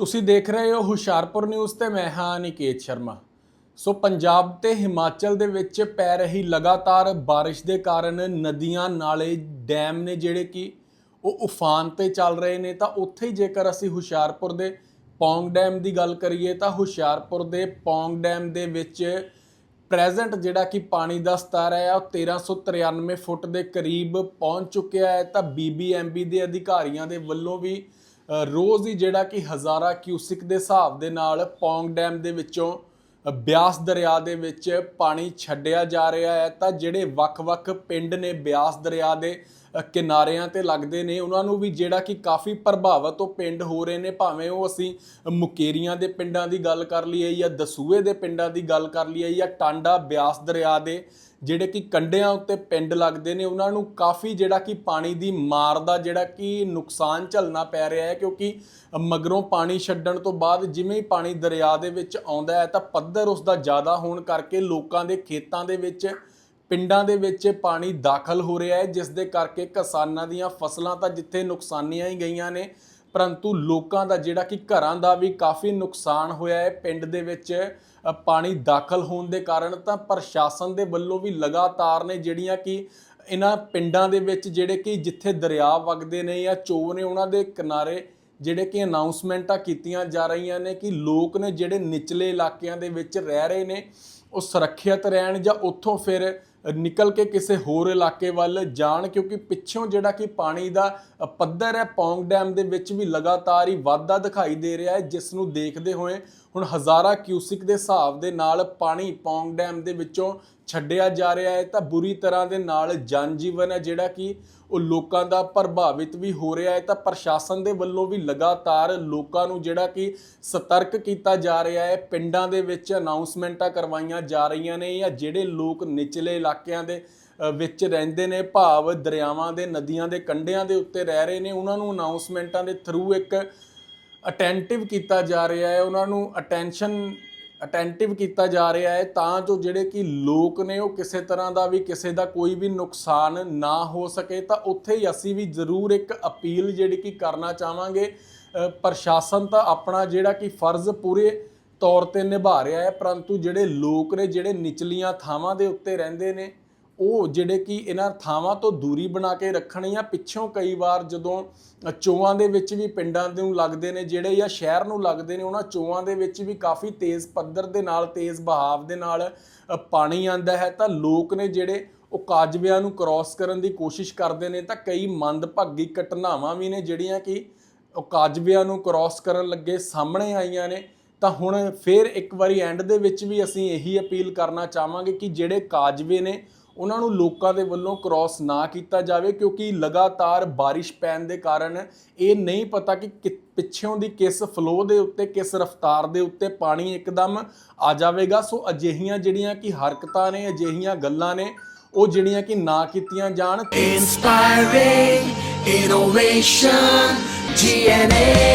ਤੁਸੀਂ ਦੇਖ ਰਹੇ ਹੋ ਹੁਸ਼ਿਆਰਪੁਰ ਨਿਊਜ਼ ਤੇ ਮੈਂ ਹਾਂ ਨਿਕੇਤ ਸ਼ਰਮਾ। ਸੋ ਪੰਜਾਬ ਤੇ ਹਿਮਾਚਲ ਦੇ ਵਿੱਚ ਪੈ ਰਹੀ ਲਗਾਤਾਰ ਬਾਰਿਸ਼ ਦੇ ਕਾਰਨ ਨਦੀਆਂ ਨਾਲੇ ਡੈਮ ਨੇ ਜਿਹੜੇ ਕਿ ਉਹ ਉਫਾਨ ਤੇ ਚੱਲ ਰਹੇ ਨੇ, ਤਾਂ ਉੱਥੇ ਹੀ ਜੇਕਰ ਅਸੀਂ ਹੁਸ਼ਿਆਰਪੁਰ ਦੇ ਪੌਂਗ ਡੈਮ ਦੀ ਗੱਲ ਕਰੀਏ, ਤਾਂ ਹੁਸ਼ਿਆਰਪੁਰ ਦੇ ਪੌਂਗ ਡੈਮ ਦੇ ਵਿੱਚ ਪ੍ਰੈਜ਼ੈਂਟ ਜਿਹੜਾ ਕਿ ਪਾਣੀ ਦਾ ਸਤਰ ਹੈ, ਉਹ 1393 ਫੁੱਟ ਦੇ ਕਰੀਬ ਪਹੁੰਚ ਚੁੱਕਿਆ ਹੈ। ਤਾਂ ਬੀਬੀਐਮਬੀ ਦੇ ਅਧਿਕਾਰੀਆਂ ਦੇ ਵੱਲੋਂ ਵੀ ਰੋਜ਼ ਹੀ ਜਿਹੜਾ ਕਿ ਹਜ਼ਾਰਾਂ ਕਿਊਸਿਕ ਦੇ ਹਿਸਾਬ ਦੇ ਨਾਲ ਪੌਂਗ ਡੈਮ ਦੇ ਵਿੱਚੋਂ ਬਿਆਸ ਦਰਿਆ ਦੇ ਵਿੱਚ ਪਾਣੀ ਛੱਡਿਆ ਜਾ ਰਿਹਾ ਹੈ। ਤਾਂ ਜਿਹੜੇ ਵੱਖ-ਵੱਖ ਪਿੰਡ ਨੇ ਬਿਆਸ ਦਰਿਆ ਦੇ ਕਿਨਾਰਿਆਂ ਤੇ ਲੱਗਦੇ ਨੇ। ਉਹਨਾਂ ਨੂੰ ਵੀ ਜਿਹੜਾ ਕਿ ਕਾਫੀ ਪ੍ਰਭਾਵਿਤ ਉਹ ਪਿੰਡ ਹੋ ਰਹੇ ਨੇ। ਭਾਵੇਂ ਉਹ ਅਸੀਂ ਮੁਕੇਰੀਆਂ ਦੇ ਪਿੰਡਾਂ ਦੀ ਗੱਲ ਕਰ ਲਈਏ ਜਾਂ ਦਸੂਏ ਦੇ ਪਿੰਡਾਂ ਦੀ ਗੱਲ ਕਰ ਲਈਏ ਜਾਂ ਟਾਂਡਾ ਬਿਆਸ ਦਰਿਆ ਦੇ ਜਿਹੜੇ ਕਿ ਕੰਡਿਆਂ ਉੱਤੇ ਪਿੰਡ ਲੱਗਦੇ ਨੇ, ਉਹਨਾਂ ਨੂੰ ਕਾਫੀ ਜਿਹੜਾ ਕਿ ਪਾਣੀ ਦੀ ਮਾਰ ਦਾ ਜਿਹੜਾ ਕਿ ਨੁਕਸਾਨ ਝੱਲਣਾ ਪੈ ਰਿਹਾ ਹੈ। ਕਿਉਂਕਿ ਮਗਰੋਂ ਪਾਣੀ ਛੱਡਣ ਤੋਂ ਬਾਅਦ ਜਿਵੇਂ ਹੀ ਪਾਣੀ ਦਰਿਆ ਦੇ ਵਿੱਚ ਆਉਂਦਾ ਹੈ ਤਾਂ ਪੱਧਰ ਉਸ ਦਾ ਜ਼ਿਆਦਾ ਹੋਣ ਕਰਕੇ ਲੋਕਾਂ ਦੇ ਖੇਤਾਂ ਦੇ ਵਿੱਚ ਪਿੰਡਾਂ ਦੇ ਵਿੱਚ ਪਾਣੀ ਦਾਖਲ ਹੋ ਰਿਹਾ ਹੈ, ਜਿਸ ਦੇ ਕਰਕੇ ਕਿਸਾਨਾਂ ਦੀਆਂ ਫਸਲਾਂ ਤਾਂ ਜਿੱਥੇ ਨੁਕਸਾਨੀਆਂ ਹੀ ਗਈਆਂ ਨੇ, ਪਰੰਤੂ ਲੋਕਾਂ ਦਾ ਜਿਹੜਾ ਕਿ ਘਰਾਂ ਦਾ ਵੀ ਕਾਫੀ ਨੁਕਸਾਨ ਹੋਇਆ ਹੈ। ਪਿੰਡ ਦੇ ਵਿੱਚ ਪਾਣੀ ਦਾਖਲ ਹੋਣ ਦੇ ਕਾਰਨ ਤਾਂ ਪ੍ਰਸ਼ਾਸਨ ਦੇ ਵੱਲੋਂ ਵੀ ਲਗਾਤਾਰ ਨੇ ਜਿਹੜੀਆਂ ਕਿ ਇਹਨਾਂ ਪਿੰਡਾਂ ਦੇ ਵਿੱਚ ਜਿਹੜੇ ਕਿ ਜਿੱਥੇ ਦਰਿਆ ਵਗਦੇ ਨੇ ਜਾਂ ਚੋਅ ਨੇ, ਉਹਨਾਂ ਦੇ ਕਿਨਾਰੇ ਜਿਹੜੇ ਕਿ ਅਨਾਉਂਸਮੈਂਟਾਂ ਕੀਤੀਆਂ ਜਾ ਰਹੀਆਂ ਨੇ ਕਿ ਲੋਕ ਨੇ ਜਿਹੜੇ ਨਿਚਲੇ ਇਲਾਕਿਆਂ ਦੇ ਵਿੱਚ ਰਹਿ ਰਹੇ ਨੇ, ਉਹ ਸੁਰੱਖਿਅਤ ਰਹਿਣ ਜਾਂ ਉੱਥੋਂ ਫਿਰ ਨਿਕਲ ਕੇ ਕਿਸੇ ਹੋਰ ਇਲਾਕੇ ਵੱਲ ਜਾਣ, ਕਿਉਂਕਿ ਪਿੱਛੋਂ ਜਿਹੜਾ ਕਿ ਪਾਣੀ ਦਾ ਪੱਧਰ ਹੈ, ਪੌਂਗ ਡੈਮ ਦੇ ਵਿੱਚ ਵੀ ਲਗਾਤਾਰ ਹੀ ਵਾਧਾ ਦਿਖਾਈ ਦੇ ਰਿਹਾ ਹੈ, ਜਿਸ ਨੂੰ ਦੇਖਦੇ ਹੋਏ ਹੁਣ ਹਜ਼ਾਰਾਂ ਕਿਊਸਿਕ ਦੇ ਹਿਸਾਬ ਦੇ ਨਾਲ ਪਾਣੀ ਪੌਂਗ ਡੈਮ ਦੇ ਵਿੱਚੋਂ ਛੱਡਿਆ ਜਾ ਰਿਹਾ ਹੈ, ਤਾਂ ਬੁਰੀ ਤਰ੍ਹਾਂ ਦੇ ਨਾਲ ਜਨ ਜੀਵਨ ਹੈ ਜਿਹੜਾ ਕਿ ਉਹ ਲੋਕਾਂ ਦਾ ਪ੍ਰਭਾਵਿਤ ਵੀ ਹੋ ਰਿਹਾ ਹੈ, ਤਾਂ ਪ੍ਰਸ਼ਾਸਨ ਦੇ ਵੱਲੋਂ ਵੀ ਲਗਾਤਾਰ ਲੋਕਾਂ ਨੂੰ ਜਿਹੜਾ ਕਿ ਸਤਰਕ ਕੀਤਾ ਜਾ ਰਿਹਾ ਹੈ, ਪਿੰਡਾਂ ਦੇ ਵਿੱਚ ਅਨਾਉਂਸਮੈਂਟਾਂ ਕਰਵਾਈਆਂ ਜਾ ਰਹੀਆਂ ਨੇ ਜਾਂ ਜਿਹੜੇ ਲੋਕ ਨਿਚਲੇ ਇਲਾਕਿਆਂ ਦੇ ਵਿੱਚ ਰਹਿੰਦੇ ਨੇ, ਭਾਵ ਦਰਿਆਵਾਂ ਦੇ, ਨਦੀਆਂ ਦੇ, ਕੰਢਿਆਂ ਦੇ ਉੱਤੇ ਰਹਿ ਰਹੇ ਨੇ, ਉਹਨਾਂ ਨੂੰ ਅਨਾਉਂਸਮੈਂਟਾਂ ਦੇ ਥਰੂ ਇੱਕ ਅਟੈਂਟਿਵ ਕੀਤਾ ਜਾ ਰਿਹਾ ਹੈ, ਉਹਨਾਂ ਨੂੰ ਅਟੈਂਸ਼ਨ ਅਟੈਂਟਿਵ ਕੀਤਾ ਜਾ ਰਿਹਾ ਹੈ, ਤਾਂ ਜੋ ਜਿਹੜੇ ਕਿ ਲੋਕ ਨੇ ਉਹ ਕਿਸੇ ਤਰ੍ਹਾਂ ਦਾ ਵੀ, ਕਿਸੇ ਦਾ ਕੋਈ ਵੀ ਨੁਕਸਾਨ ਨਾ ਹੋ ਸਕੇ, ਤਾਂ ਉੱਥੇ ਹੀ ਅਸੀਂ ਵੀ ਜ਼ਰੂਰ ਇੱਕ ਅਪੀਲ ਜਿਹੜੀ ਕਿ ਕਰਨਾ ਚਾਹਾਂਗੇ। ਪ੍ਰਸ਼ਾਸਨ ਤਾਂ ਆਪਣਾ ਜਿਹੜਾ ਕਿ ਫਰਜ਼ ਪੂਰੇ ਤੌਰ ਤੇ ਨਿਭਾ ਰਿਹਾ ਹੈ, ਪਰੰਤੂ ਜਿਹੜੇ ਲੋਕ ਨੇ, ਜਿਹੜੇ ਨਿਚਲੀਆਂ ਥਾਵਾਂ ਦੇ ਉੱਤੇ ਰਹਿੰਦੇ ਨੇ ਉਹ ਜਿਹੜੇ ਕਿ ਇਹਨਾਂ ਥਾਵਾਂ ਤੋਂ ਦੂਰੀ ਬਣਾ ਕੇ ਰੱਖਣ ਜਾਂ ਪਿੱਛੋਂ ਕਈ ਵਾਰ ਜਦੋਂ ਚੋਆਂ ਦੇ ਵਿੱਚ ਵੀ ਪਿੰਡਾਂ ਨੂੰ ਲੱਗਦੇ ਨੇ ਜਿਹੜੇ ਜਾਂ ਸ਼ਹਿਰ ਨੂੰ ਲੱਗਦੇ ਨੇ, ਉਹਨਾਂ ਚੋਆਂ ਦੇ ਵਿੱਚ ਵੀ ਕਾਫੀ ਤੇਜ਼ ਪੱਧਰ ਦੇ ਨਾਲ, ਤੇਜ਼ ਬਹਾਵ ਦੇ ਨਾਲ ਪਾਣੀ ਆਂਦਾ ਹੈ। ਤਾਂ ਲੋਕ ਨੇ ਜਿਹੜੇ ਉਹ ਕਾਜਵਿਆਂ ਨੂੰ ਕ੍ਰਾਸ ਕਰਨ ਦੀ ਕੋਸ਼ਿਸ਼ ਕਰਦੇ ਨੇ। ਤਾਂ ਕਈ ਮੰਦਭਾਗੀ ਘਟਨਾਵਾਂ ਵੀ ਨੇ ਜਿਹੜੀਆਂ ਕਿ ਉਹ ਕਾਜਵਿਆਂ ਨੂੰ ਕ੍ਰਾਸ ਕਰਨ ਲੱਗੇ ਸਾਹਮਣੇ ਆਈਆਂ ਨੇ। ਤਾਂ ਹੁਣ ਫੇਰ ਇੱਕ ਵਾਰੀ ਐਂਡ ਦੇ ਵਿੱਚ ਵੀ ਅਸੀਂ ਇਹੀ ਅਪੀਲ ਕਰਨਾ ਚਾਹਾਂਗੇ ਕਿ ਜਿਹੜੇ ਕਾਜਵੇ ਨੇ ਉਹਨਾਂ ਨੂੰ ਲੋਕਾਂ ਦੇ ਵੱਲੋਂ ਕ੍ਰਾਸ ਨਾ ਕੀਤਾ ਜਾਵੇ ਕਿਉਂਕਿ ਲਗਾਤਾਰ ਬਾਰਿਸ਼ ਪੈਣ ਦੇ ਕਾਰਨ ਇਹ ਨਹੀਂ ਪਤਾ ਕਿ ਪਿੱਛੋਂ ਦੀ ਕਿਸ ਫਲੋ ਦੇ ਉੱਤੇ ਕਿਸ ਰਫ਼ਤਾਰ ਦੇ ਉੱਤੇ ਪਾਣੀ ਇੱਕਦਮ ਆ ਜਾਵੇਗਾ। ਸੋ ਅਜਿਹੀਆਂ ਜਿਹੜੀਆਂ ਕਿ ਹਰਕਤਾਂ ਨੇ ਅਜਿਹੀਆਂ ਗੱਲਾਂ ਨੇ ਉਹ ਜਿਹੜੀਆਂ ਕਿ ਨਾ ਕੀਤੀਆਂ ਜਾਣ। Inspiring innovation, GNA